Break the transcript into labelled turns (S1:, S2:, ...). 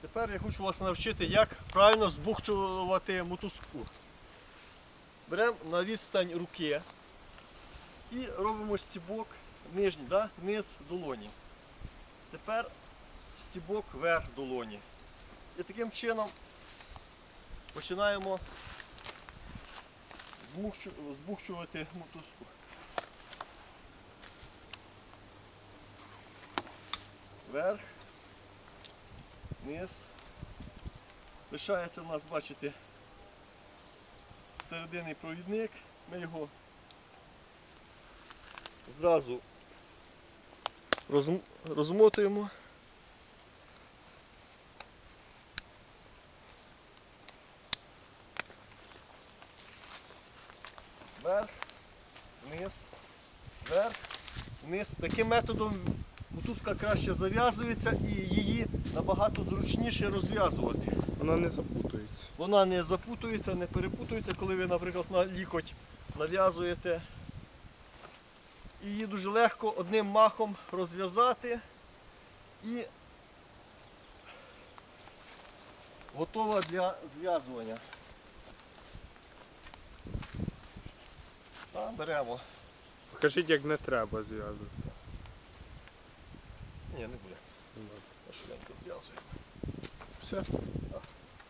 S1: Тепер я хочу вас навчити, як правильно збухчувати мотузку. Беремо на відстань руки і робимо стібок нижній, да? низ долоні. Тепер стібок верх долоні. І таким чином починаємо збухчувати мотузку. Верх, низ. Лишається в нас, бачите, серединний провідник. Ми його зразу розмотуємо. Вверх, вниз, вверх, вниз. Таким методом мотузка краще зав'язується і її набагато зручніше розв'язувати.
S2: Вона не запутується.
S1: Вона не запутується, не перепутується, коли ви, наприклад, на лікоть нав'язуєте. І її дуже легко одним махом розв'язати і готова для зв'язування. Беремо.
S2: Покажіть, як не треба зв'язувати.
S1: Не буде. Зв'язуємо.
S2: Все.